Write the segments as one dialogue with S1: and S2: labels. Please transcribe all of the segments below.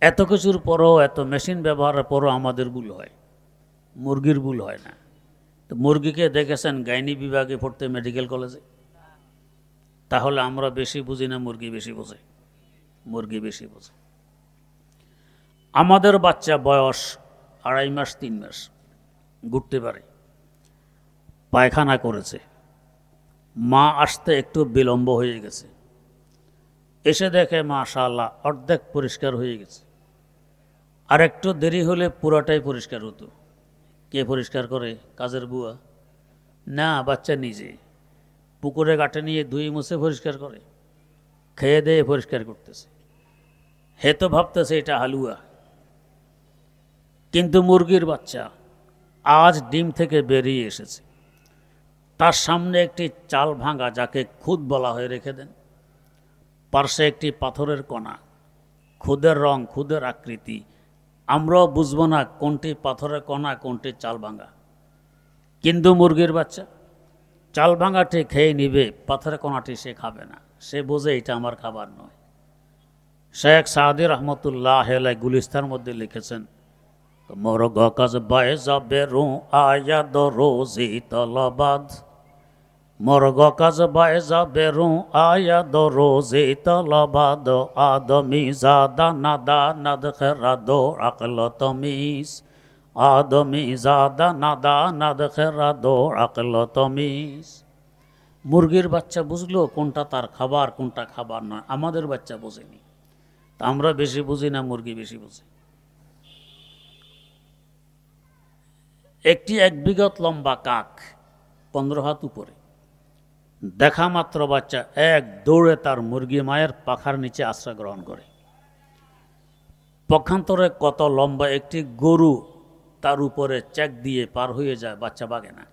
S1: এত কিছুর পরও, এত মেশিন ব্যবহারের পরও আমাদের ভুল হয়। মুরগির ভুল হয় না। তো মুরগিকে দেখেছেন গাইনি বিভাগে পড়তে মেডিকেল কলেজে? তাহলে আমরা বেশি বুঝি না মুরগি বেশি বোঝে? মুরগি বেশি বোঝে। আমাদের বাচ্চা বয়স আড়াই মাস, তিন মাস। ঘুরতে পারে। পায়খানা করেছে। মা আসতে একটু বিলম্ব হয়ে গেছে। এসে দেখে মা মাশাআল্লাহ, অর্ধেক পরিষ্কার হয়ে গেছে। আর একটু দেরি হলে পুরাটাই পরিষ্কার হতো। কে পরিষ্কার করে? কাজের বুয়া। না, বাচ্চা নিজে। পুকুরে গাটে নিয়ে দুই মুছে পরিষ্কার করে। খেয়ে দিয়ে পরিষ্কার করতেছে। হে তো ভাবতেছে এটা হালুয়া। কিন্তু মুরগির বাচ্চা আজ ডিম থেকে বেরিয়ে এসেছে। তার সামনে একটি চাল ভাঙা যাকে খুদ বলা হয়ে রেখে দেন। পার্শ্বে একটি পাথরের কণা। খুদের রং, খুদের আকৃতি আমরাও বুঝব না কোনটি পাথরের কণা, কোনটি চাল ভাঙা। কিন্তু মুরগির বাচ্চা, চাল ভাঙাটি খেয়ে নিবে, পাথরের কণাটি সে খাবে না। সে বোঝে এটা আমার খাবার নয়। শেখ সাহাদি রহমতুল্লাহ গুলিস্তার মধ্যে লিখেছেন মোর গকাজ বায়ে যাবে রু আয়া দ রোজি তলবাদ। মোর গকাজ বায়ে যাবে রু আয়া দ রোজি তলবাদ আদমি জাদা নাদা নাদ খেরা দো আকল তমিস আদমি জাদা নাদা নাদ খেরা দো আকল তমিস মুরগির বাচ্চা বুঝলো কোনটা তার খাবার, কোনটা খাবার নয়, আমাদের বাচ্চা বোঝেনি। তা আমরা বেশি বুঝি না, মুরগি বেশি বুঝি? একটি এক বিগত লম্বা কাক, পনেরো হাত উপরে দেখা মাত্র বাচ্চা এক দৌড়ে তার মুরগি মায়ের পাখার নিচে আশ্রয় গ্রহণ করে। পক্ষান্তরে কত লম্বা একটি গরু তার উপরে চেক দিয়ে পার হয়ে যায়, বাচ্চা বাগে না।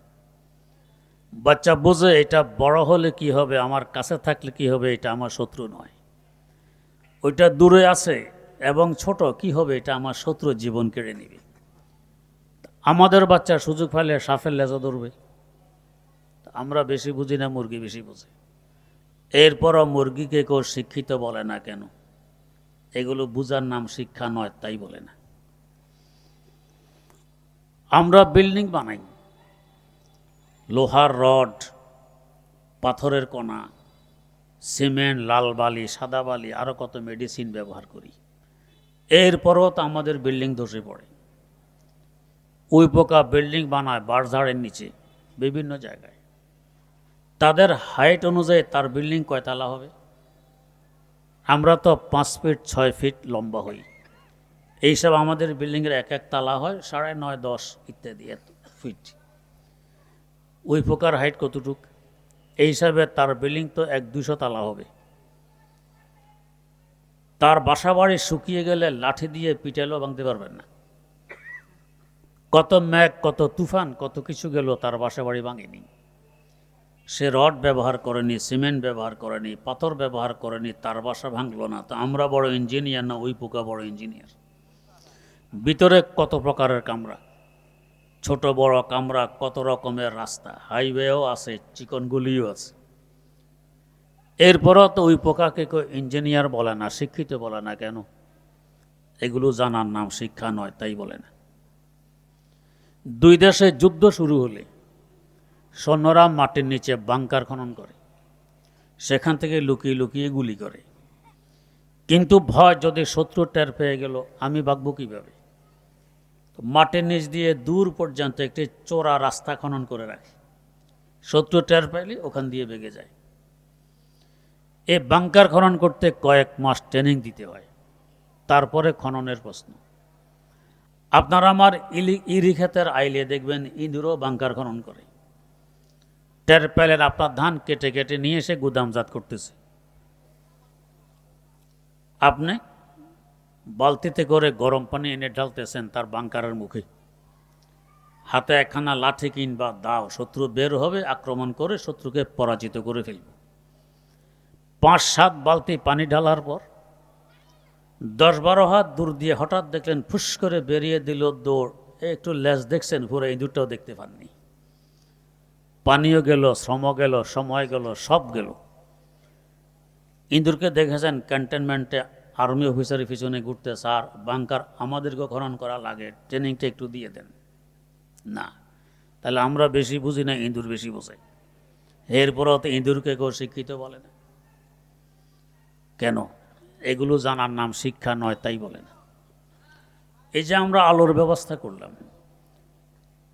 S1: বাচ্চা বোঝে, এটা বড় হলে কি হবে? আমার কাছে থাকলে কি হবে? এটা আমার শত্রু নয়। ওইটা দূরে আছে এবং ছোট, কি হবে? এটা আমার শত্রু জীবন কেড়ে নেবে। আমাদের বাচ্চা সুযোগ পাইলে সাফের লেজা ধরবে। আমরা বেশি বুঝি না, মুরগি বেশি বুঝে। এরপরও মুরগিকে কেউ শিক্ষিত বলে না কেন? এগুলো বুঝার নাম শিক্ষা নয়, তাই বলে না। আমরা বিল্ডিং বানাই। লোহার রড, পাথরের কণা, সিমেন্ট, লাল বালি, সাদা বালি আরও কত মেডিসিন ব্যবহার করি। এরপরও তো আমাদের বিল্ডিং ধসে পড়ে। ওই পোকা বিল্ডিং বানায় বারঝাড়ের নিচে, বিভিন্ন জায়গায়। তাদের হাইট অনুযায়ী তার বিল্ডিং কয়তালা হবে? আমরা তো পাঁচ ফিট ছয় ফিট লম্বা হই। এইসব আমাদের বিল্ডিংয়ের এক এক তালা হয়, সাড়ে নয়, দশ ইত্যাদি এত ফিট ওই পোকার হাইট কতটুক? এই হিসাবে তার বিল্ডিং তো এক দুশো তালা হবে। তার বাসা বাড়ি শুকিয়ে গেলে লাঠি দিয়ে পিটালেও ভাঙতে পারবেন না। কত ম্যাগ, কত তুফান, কত কিছু গেল তার বাসা বাড়ি ভাঙেনি। সে রড ব্যবহার করেনি, সিমেন্ট ব্যবহার করেনি, পাথর ব্যবহার করেনি, তার বাসা ভাঙলো না। তো আমরা বড় ইঞ্জিনিয়ার না, ওই পোকা বড় ইঞ্জিনিয়ার ভিতরে কত প্রকারের কামরা? ছোট, বড় কামরা, কত রকমের রাস্তা? হাইওয়েও আছে, চিকনগুলিও আছে। এরপরও তো ওই পোকাকে কেউ ইঞ্জিনিয়ার বলে না, শিক্ষিত বলে না কেন? এগুলো জানার নাম শিক্ষা নয়, তাই বলে না। দুই দেশে যুদ্ধ শুরু হলে সৈন্যরা মাটির নিচে বাংকার খনন করে। সেখান থেকে লুকিয়ে লুকিয়ে গুলি করে। কিন্তু ভয় যদি শত্রু টের পেয়ে গেল, আমি বাগবো কীভাবে? মাটির নিচ দিয়ে দূর পর্যন্ত একটি চোরা রাস্তা খনন করে রাখে। শত্রু টের পাইলে ওখান দিয়ে বেগে যায়। এ বাংকার খনন করতে কয়েক মাস ট্রেনিং দিতে হয়। তারপরে খননের প্রশ্ন। আপনারা আমার ইলি ইরি ক্ষেতের আইলে দেখবেন ইঁদুরও বাংকার খনন করে। টের পেলেন আপনার ধান কেটে কেটে নিয়ে এসে গুদামজাত করতেছে। আপনি বালতিতে করে গরম পানি এনে ঢালতেছেন তার বাংকারের মুখে। হাতে একখানা লাঠি কিংবা দাও, শত্রু বের হবে, আক্রমণ করে শত্রুকে পরাজিত করে ফেলবে। পাঁচ, সাত বালতি পানি ঢালার পর দশ, বারো হাত দূর দিয়ে হঠাৎ দেখলেন ফুস করে বেরিয়ে দিল দৌড়। একটু লেজ দেখছেন ঘুরে ইঁদুরটাও দেখতে পাননি। পানিও গেল, শ্রম গেল, সময় গেল, সব গেল। ইঁদুরকে দেখেছেন ক্যান্টনমেন্টে আর্মি অফিসারের পিছনে ঘুরতে, স্যার বাংকার আমাদেরকে খনন করা লাগে ট্রেনিংটা একটু দিয়ে দেন। না, তাহলে আমরা বেশি বুঝি না, ইঁদুর বেশি বোঝে। এরপরও তো ইঁদুরকে কেউ শিক্ষিত বলে না। কেন? এগুলো জানার নাম শিক্ষা নয়, তাই বলে না। এই যে আমরা আলোর ব্যবস্থা করলাম,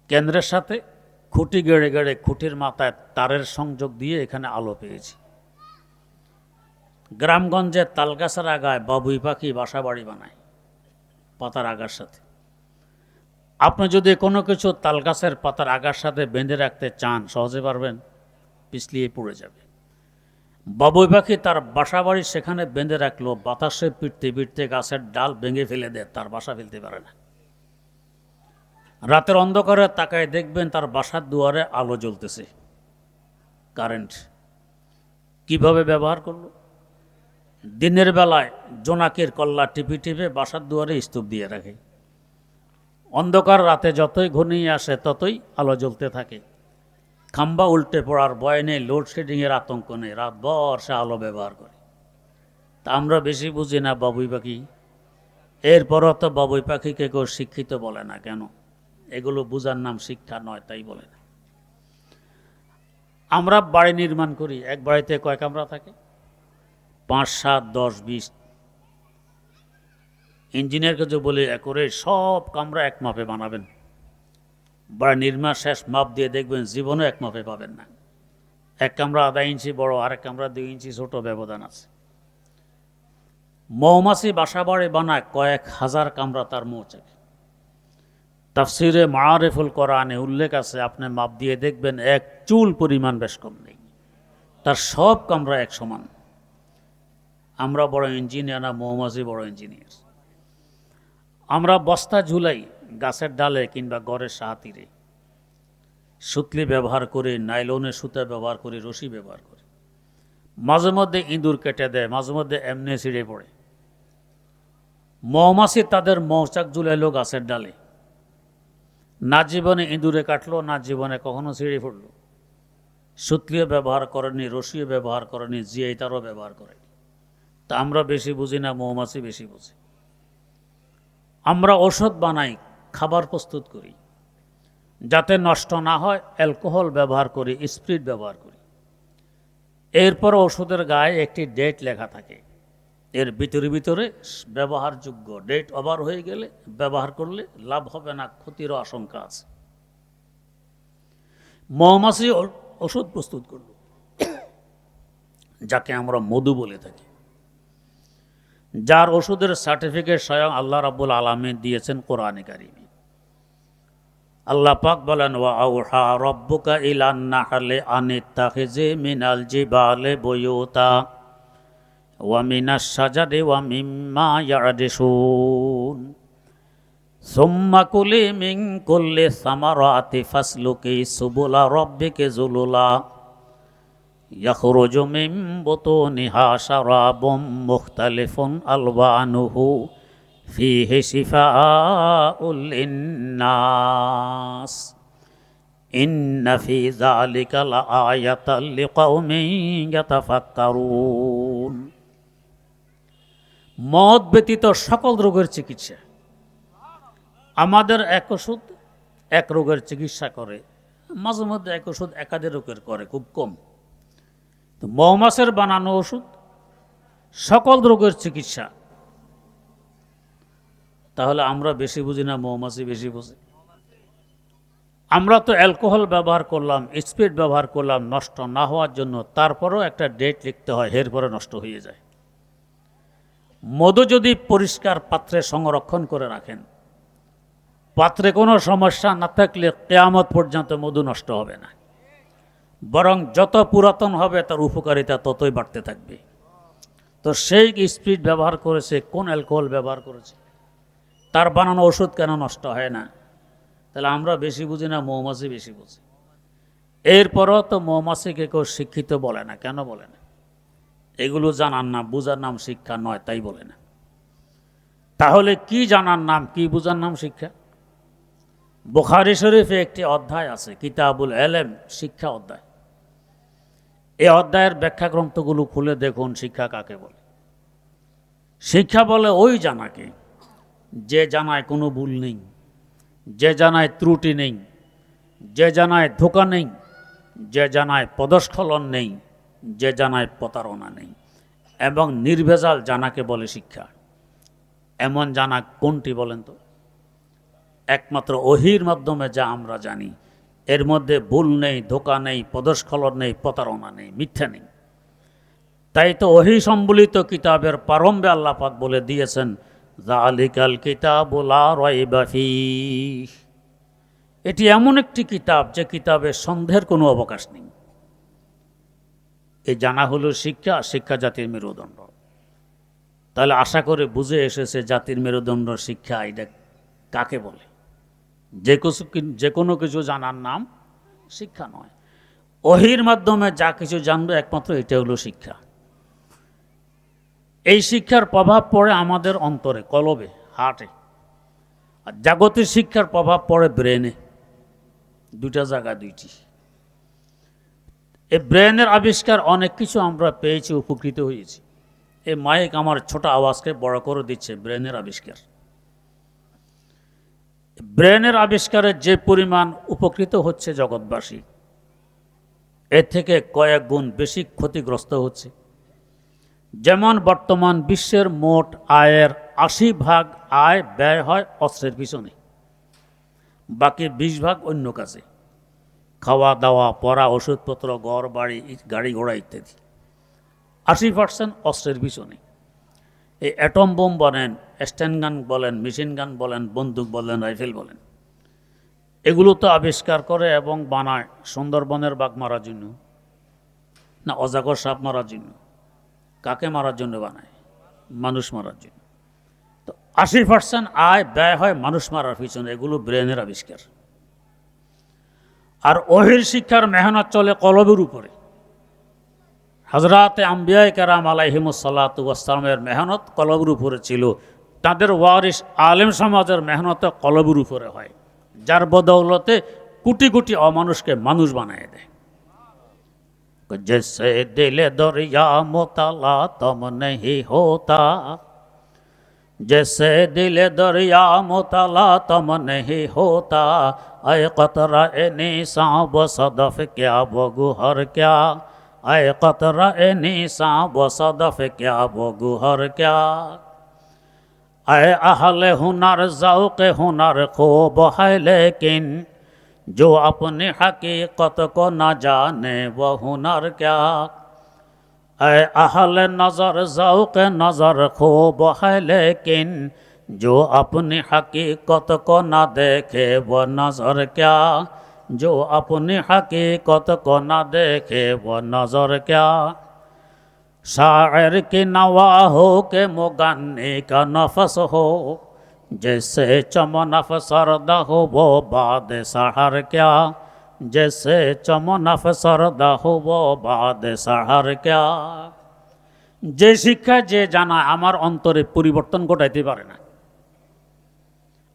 S1: কেন্দ্রের সাথে খুঁটি গেড়ে গেড়ে খুঁটির মাথায় তারের সংযোগ দিয়ে এখানে আলো পেয়েছি। গ্রামগঞ্জের তালগাছের আগায় বাবুই পাখি বাসা বাড়ি বানায় পাতার আগার সাথে। আপনি যদি কোনো কিছু তালগাছের পাতার আগার সাথে বেঁধে রাখতে চান, সহজে পারবেন, পিছলিয়ে পড়ে যাবে। বাবুই পাখি তার বাসা বাড়ি সেখানে বেঁধে রাখল বাতাসে পিটতে পিটতে গাছের ডাল ভেঙে ফেলে দেয়, তার বাসা ফেলতে পারে না। রাতের অন্ধকারে তাকায় দেখবেন তার বাসার দুয়ারে আলো জ্বলতেছে। কারেন্ট কীভাবে ব্যবহার করল? দিনের বেলায় জোনাকের কল্লা টিপি টিপে বাসার দুয়ারে স্তূপ দিয়ে রাখে। অন্ধকার রাতে যতই ঘনিয়ে আসে, ততই আলো জ্বলতে থাকে। খাম্বা উল্টে পড়ার ভয় নেই, লোডশেডিংয়ের আতঙ্ক নেই রাত ভর সে আলো ব্যবহার করে। তা আমরা বেশি বুঝি না, বাবুই পাখি। এরপরও তো বাবুই পাখিকে কেউ শিক্ষিত বলে না কেন? এগুলো বুঝার নাম শিক্ষা নয়, তাই বলে না। আমরা বাড়ি নির্মাণ করি, এক বাড়িতে কয় কামরা থাকে? পাঁচ, সাত, দশ, বিশ। ইঞ্জিনিয়ারকে যে বলে করে সব কামরা এক মাপে বানাবেন। বাড়ি নির্মাণ শেষ মাপ দিয়ে দেখবেন জীবনও এক মাপে পাবেন না। এক কামরা আধা ইঞ্চি বড় আর এক কামরা দুই ইঞ্চি ছোট ব্যবধান আছে। মৌমাছি বাসা বাড়ি বানায় কয়েক হাজার কামরা তার মৌচাকে। তাফসিরে মারেফুল কোরআনে উল্লেখ আছে, আপনি মাপ দিয়ে দেখবেন এক চুল পরিমাণ বেশ কম নেই। তার সব কামরা এক সমান। আমরা বড় ইঞ্জিনিয়ার না, মৌমাছি বড় ইঞ্জিনিয়ার। আমরা বস্তা ঝুলাই গাছের ডালে কিংবা গড়ের সাহাতিরে সুতলি ব্যবহার করে নাইলনের সুতা ব্যবহার করে, রশি ব্যবহার করে। মাঝে মধ্যে ইঁদুর কেটে দেয়, মাঝে মধ্যে এমনি ছিঁড়ে পড়ে। মৌমাছি তাদের মৌচাক ঝুলাইলো গাছের ডালে। না জীবনে ইঁদুরে কাটলো, না জীবনে কখনো ছিঁড়ে পড়ল সুতলিও ব্যবহার করেনি রশিও ব্যবহার করেনি জিয়াই তারও ব্যবহার করেনি তা আমরা বেশি বুঝি না, মৌমাছি বেশি বুঝি। আমরা ওষুধ বানাই, খাবার প্রস্তুত করি। যাতে নষ্ট না হয়, অ্যালকোহল ব্যবহার করি, স্পিরিট ব্যবহার করি। এরপর ওষুধের গায়ে একটি ডেট লেখা থাকে। এর ভিতরে ভিতরে ব্যবহারযোগ্য ডেট ওভার হয়ে গেলে ব্যবহার করলে লাভ হবে না, ক্ষতিরও আশঙ্কা আছে। মৌমাছি ওষুধ প্রস্তুত করল। যাকে আমরা মধু বলে থাকি। যার ওষুধের সার্টিফিকেট স্বয়ং আল্লাহ রাব্বুল আলমী দিয়েছেন কোরআনে কারিমে। আল্লাহ পাক বলেন, ওয়া রব্বুকা ইলান নাহলে আনিত্তাখিজি মিনাল জিবালে বুয়ুতা। ومن الشجر ومما يعدشون ثم كلي من كل الثمرات فاسلكي سبل ربك ذللا يخرج من بطونها شراب مختلف ألوانه فيه شفاء للناس إن في ذلك لآية لقوم يتفكرون মদ ব্যতীত সকল রোগের চিকিৎসা। আমাদের এক ওষুধ, এক রোগের চিকিৎসা করে। মাঝে মধ্যে এক ওষুধ একাধিক রোগের করে, খুব কম। তো মৌমাছের বানানো ওষুধ, সকল রোগের চিকিৎসা। তাহলে আমরা বেশি বুঝি না, মৌমাছি বেশি বুঝি? আমরা তো অ্যালকোহল ব্যবহার করলাম, স্পিড ব্যবহার করলাম, নষ্ট না হওয়ার জন্য। তারপরেও একটা ডেট লিখতে হয়, এরপরে নষ্ট হয়ে যায়। মধু যদি পরিষ্কার পাত্রে সংরক্ষণ করে রাখেন, পাত্রে কোনো সমস্যা না থাকলে কেয়ামত পর্যন্ত মধু নষ্ট হবে না। বরং যত পুরাতন হবে তার উপকারিতা ততই বাড়তে থাকবে। তো সেই স্পিড ব্যবহার করেছে, কোন অ্যালকোহল ব্যবহার করেছে, তার বানানো ওষুধ কেন নষ্ট হয় না? তাহলে আমরা বেশি বুঝি না, মৌমাছি বেশি বুঝি। এরপরও তো মৌমাছিকে কেউ শিক্ষিত বলে না, কেন বলে না? এগুলো জানার নাম বুঝার নাম শিক্ষা নয়, তাই বলে না। তাহলে কি জানার নাম, কি বুঝার নাম শিক্ষা? বুখারি শরীফে একটি অধ্যায় আছে, কিতাবুল এলেম, শিক্ষা অধ্যায়। এই অধ্যায়ের ব্যাখ্যা গ্রন্থগুলো খুলে দেখুন, শিক্ষা কাকে বলে। শিক্ষা বলে ওই জানাকে যে জানায় কোনো ভুল নেই, যে জানায় ত্রুটি নেই, যে জানায় ধোকা নেই, যে জানায় পদস্খলন নেই। যে জানায় প্রতারণা নেই, এবং নির্ভেজাল জানাকে বলে শিক্ষা। এমন জানা কোনটি বলেন তো? একমাত্র ওহির মাধ্যমে যা আমরা জানি, এর মধ্যে ভুল নেই, ধোকা নেই পদস্খলন নেই, প্রতারণা নেই, মিথ্যা নেই। তাই তো ওহি সম্বলিত কিতাবের প্রারম্ভে আল্লাহ পাক বলে দিয়েছেন জালিকাল কিতাবুলা এটি এমন একটি কিতাব যে কিতাবের সন্দেহের কোনো অবকাশ নেই। এই জানা হলো শিক্ষা শিক্ষা জাতির মেরুদণ্ড। তাহলে আশা করে বুঝে এসেছে জাতির মেরুদণ্ড শিক্ষা, এটা কাকে বলে? যে কিছু যে কোনো কিছু জানার নাম শিক্ষা নয়। অহির মাধ্যমে যা কিছু জানবে একমাত্র এটা হলো শিক্ষা। এই শিক্ষার প্রভাব পড়ে আমাদের অন্তরে, কলবে, হার্টে। আর জাগতিক শিক্ষার প্রভাব পড়ে ব্রেনে। দুটা জায়গা দুইটি। এই ব্রেনের আবিষ্কার অনেক কিছু আমরা পেয়েছি, উপকৃত হয়েছি। এই মাইক আমার ছোট আওয়াজকে বড় করে দিচ্ছে, ব্রেনের আবিষ্কার। ব্রেনের আবিষ্কারের যে পরিমাণ উপকৃত হচ্ছে জগৎবাসী, এর থেকে কয়েক গুণ বেশি ক্ষতিগ্রস্ত হচ্ছে। যেমন বর্তমান বিশ্বের মোট আয়ের আশি ভাগ আয় ব্যয় হয় অস্ত্রের পিছনে, বাকি বিশ ভাগ অন্য কাজে। খাওয়া দাওয়া, পড়া, ওষুধপত্র, ঘর, বাড়ি, গাড়ি ঘোড়া ইত্যাদি। আশি পার্সেন্ট অস্ত্রের পিছনে। এই অ্যাটম বোম বলেন স্ট্যান্ড গান বলেন মেশিন গান বলেন, বন্দুক বলেন রাইফেল বলেন। এগুলো তো আবিষ্কার করে এবং বানায় সুন্দরবনের বাঘ মারার জন্য। না, অজাগর সাপ মারার জন্য। কাকে মারার জন্য বানায়? মানুষ মারার জন্য। তো আশি পার্সেন্ট আয়, ব্যয় হয় মানুষ মারার পিছনে। এগুলো ব্রেনের আবিষ্কার। আর ওহির শিক্ষার মেহনত চলে কলবের উপরে হজরাতে আম্বিয়ায় কেরাম আলাইহিমসাল্লাতামের মেহনত কলবের উপরে ছিল তাদের ওয়ারিস আলেম সমাজের মেহনত কলবের উপরে হয় যার বদৌলতে কোটি কোটি অমানুষকে মানুষ বানিয়ে দেয় जैसे दिल दरिया मुतला तम नहीं होता जैसे दिल दरिया मुतला तम नहीं होता अय कतरा ए निसा व सदफ क्या वो गुहर क्या अय कतरा ए निसा व सदफ क्या वो गुहर क्या अय अहल हुनर ज़ौक़ हुनर खूब है लेकिन जो अपनी हकीकत को न जाने वह हुनर क्या اہل نظر ذوق نظر خوب ہے لیکن جو اپنی حقیقت کو نہ دیکھے وہ نظر کیا جو اپنی حقیقت کو نہ دیکھے وہ نظر کیا شاعر کی نوا ہو کہ مغنی کا نفس ہو جس سے چمن افسردہ ہو وہ باد سحر کیا जैसे चमन अफसरदा हो वो बाद सहर क्या যে শিক্ষা যে জানা আমার অন্তরে পরিবর্তন ঘটাইতে পারে না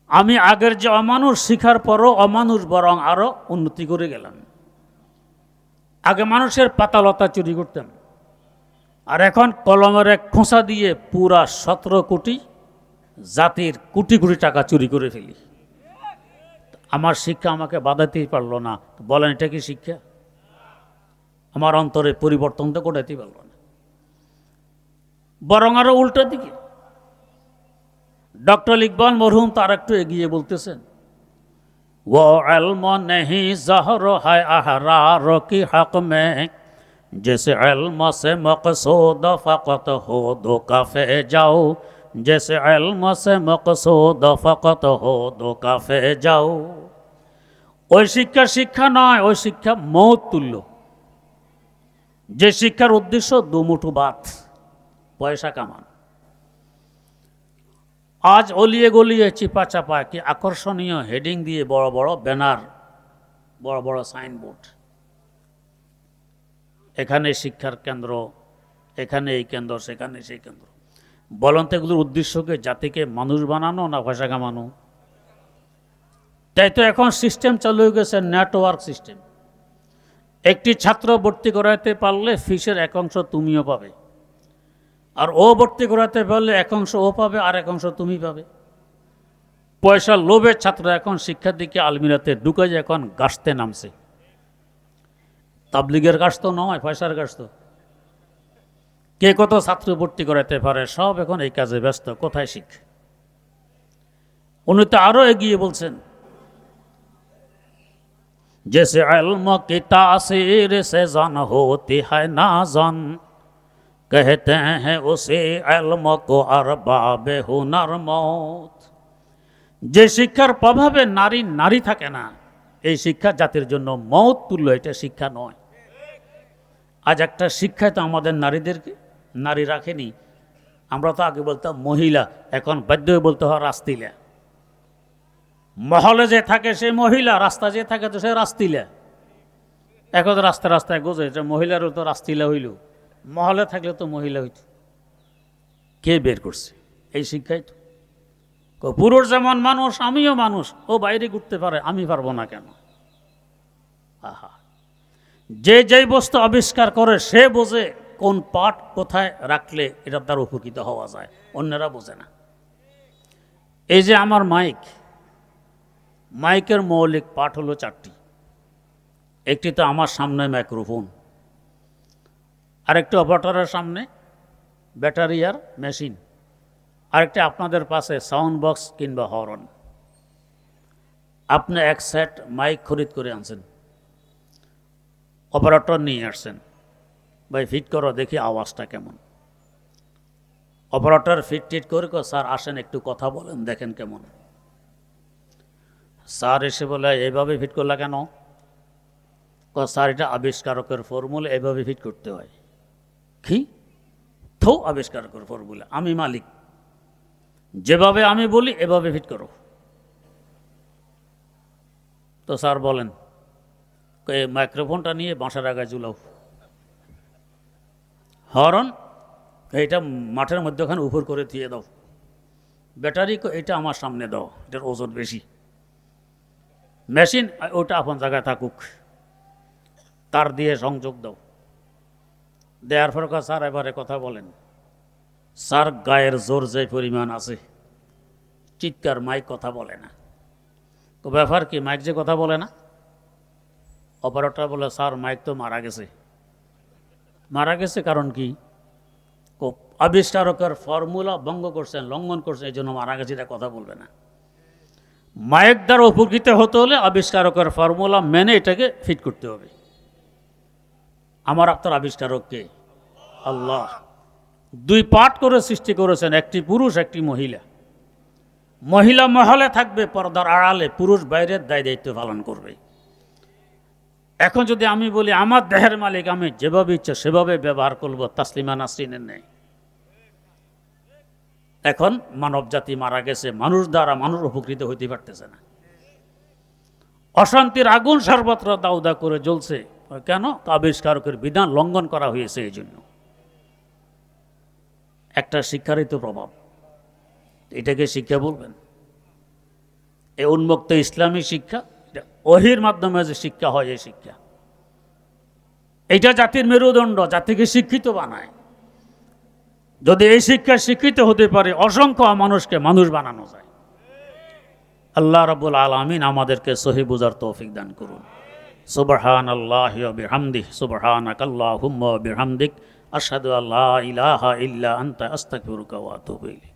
S1: আমি আগের যে অমানুষ শিখার পরও অমানুষ বরং আরও উন্নতি করে গেলাম আগে মানুষের পাতালতা চুরি করতাম আর এখন কলমের এক খোঁসা দিয়ে পুরা সতেরো কোটি জাতির কোটি কোটি টাকা চুরি করে ফেলি আমার শিক্ষা আমাকে বাধাতেই পারল না। বলেন, এটা কি শিক্ষা? আমার অন্তরে পরিবর্তন তো ঘটাতেই পারল না। বরং আরও উল্টা দিকে। ডক্টর ইকবাল মরহুম তার একটু এগিয়ে বলতেছেন, ও আলম নেহি জহর হায় আহরার কি হক মে? জিস আলম সে মকসুদ ফকত হো দো কাফে যাও। جس علم سے مقصود فقط ہو دو کافے যাও ওই শিক্ষা শিক্ষা নয় ওই শিক্ষা মৌত তুল্য যে শিক্ষার উদ্দেশ্য দুমুঠু বাত পয়সা কামান আজ অলিয়ে গলিয়ে চিপা চাপা কি আকর্ষণীয় হেডিং দিয়ে বড় বড় ব্যানার বড় বড় সাইনবোর্ড এখানে শিক্ষার কেন্দ্র এখানে এই কেন্দ্র সেখানে সেই কেন্দ্র বলেন তো এগুলোর উদ্দেশ্যকে জাতিকে মানুষ বানানো না পয়সা কামানো তাই তো এখন সিস্টেম চালু হয়ে গেছে নেটওয়ার্ক সিস্টেম একটি ছাত্র ভর্তি করাইতে পারলে ফিসের এক অংশ তুমিও পাবে। আর ও ভর্তি করাতে পারলে এক অংশ ও পাবে, আর এক অংশ তুমি পাবে। পয়সার লোভে ছাত্র এখন শিক্ষার দিকে আলমিরাতে ঢুকে যে এখন গাছতে নামছে। তাবলিগের গাছ তো নয়, পয়সার গাছ তো। কে কত ছাত্র ভর্তি করাতে পারে সব এখন এই কাজে ব্যস্ত কোথায় শিখ উনি তো আরও এগিয়ে বলছেন जैसे इल्म की तासीर से जन होती है ना जन कहते हैं उसे इल्म को अरबाब हुनर मौत যে শিক্ষার প্রভাবে নারী নারী থাকে না এই শিক্ষা জাতির জন্য মৌত তুল্য এটা শিক্ষা নয় আজ একটা শিক্ষায় তো আমাদের নারীদেরকে নারী রাখেনি। আমরা তো আগে বলতাম মহিলা, এখন বাধ্য হয়ে বলতে হয় রাস্তিলা। মহলে যে থাকে সে মহিলা, রাস্তা যে থাকে তো সে রাস্তিলা। এখন রাস্তা রাস্তায় গোজে, যে মহিলারও তো রাস্তিলা হইল। মহলে থাকলে তো মহিলা হইত। কে বের করছে? এই শিক্ষাই তো। পুরুষ যেমন মানুষ, আমিও মানুষ। ও বাইরে ঘুরতে পারে, আমি পারব না কেন? আহা। যে যেই বস্তু আবিষ্কার করে, সে বোঝে কোন পাট কোথায় রাখলে এটা তার উপকৃত হওয়া যায়, অন্যরা বোঝে না। এই যে আমার মাইক, মাইকের মৌলিক পাঠ হলো চারটি। একটি তো আমার সামনে মাইক্রোফোন, আরেকটি অপারেটরের সামনে ব্যাটারি আর মেশিন, আরেকটি আপনাদের পাশে সাউন্ড বক্স কিংবা হরন। আপনি এক সেট মাইক খরিদ করে আনছেন, অপারেটর নিয়ে আসছেন। ভাই ফিট করো, দেখি আওয়াজটা কেমন। অপারেটর ফিট টিট করে স্যার আসেন, একটু কথা বলেন, দেখেন কেমন। স্যার এসে বলে, এইভাবে ফিট করলা কেন? ক স্যার, এটা আবিষ্কারকের ফর্মুলা এভাবে ফিট করতে হয়। কি? থো, আবিষ্কারকের ফর্মুলা আমি মালিক। যেভাবে আমি বলি, এভাবে ফিট করো। তো স্যার বলেন মাইক্রোফোনটা নিয়ে বাঁশার আগায় ঝুলাও। হরন এইটা মাঠের মধ্যখানে উপর করে দিয়ে দাও। ব্যাটারি এটা আমার সামনে দাও, এটার ওজন বেশি। মেশিন ওটা আপন জায়গায় থাকুক। তার দিয়ে সংযোগ দাও। দেওয়ার পর স্যার এবারে কথা বলেন। স্যার, গায়ের জোর যে পরিমাণ আছে, চিৎকার মাইক কথা বলে না। ব্যাপার কি, মাইক যে কথা বলে না? অপারেটর বলে, স্যার, মাইক তো মারা গেছে। মারা গেছে কারণ কি? আবিষ্কারকের ফর্মুলা ভঙ্গ করছেন, লঙ্ঘন করছেন এই জন্য মারা গেছে, এটা কথা বলবে না। মায়ের দ্বারা উপকৃত হতে হলে আবিষ্কারকের ফর্মুলা মেনে এটাকে ফিট করতে হবে। আমার আপনার আবিষ্কারককে আল্লাহ। দুই পার্ট করে সৃষ্টি করেছেন, একটি পুরুষ, একটি মহিলা। মহিলা মহলে থাকবে, পর্দার আড়ালে পুরুষ বাইরের দায় দায়িত্ব পালন করবে। এখন যদি আমি বলি, আমার দেহের মালিক, আমি যেভাবে ইচ্ছা সেভাবে ব্যবহার করব, তাসলিমা নাসরিনের নেই। এখন মানব জাতি মারা গেছে, মানুষ দ্বারা মানুষ উপকৃত হইতে পারতেছে না। অশান্তির আগুন সর্বত্র দাউদা করে জ্বলছে। কেন? আবিষ্কারকের বিধান লঙ্ঘন করা হয়েছে এই জন্য একটা শিক্ষারই তো প্রভাব। এটাকে শিক্ষা বলবেন? এই উন্মুক্ত ইসলামী শিক্ষা ওহির মাধ্যমে যে শিক্ষা হয় এই শিক্ষা। এইটা জাতির মেরুদণ্ড, জাতিকে শিক্ষিত বানায়। যদি এই শিক্ষা শিক্ষিত হতে পারে, অসংখ্য মানুষকে মানুষ বানানো যায়। আল্লাহ রাবুল আলমিন আমাদেরকে সহি বুঝার তৌফিক দান করুন। সুবহান আল্লাহ বিহামদি সুবহান আকাল্লাহুম্মা বিহামদিক, আশহাদু আল্লাহ ইলাহা ইল্লা আনতা, আস্তাগফিরুকা ওয়া আতুবু ইলাইক।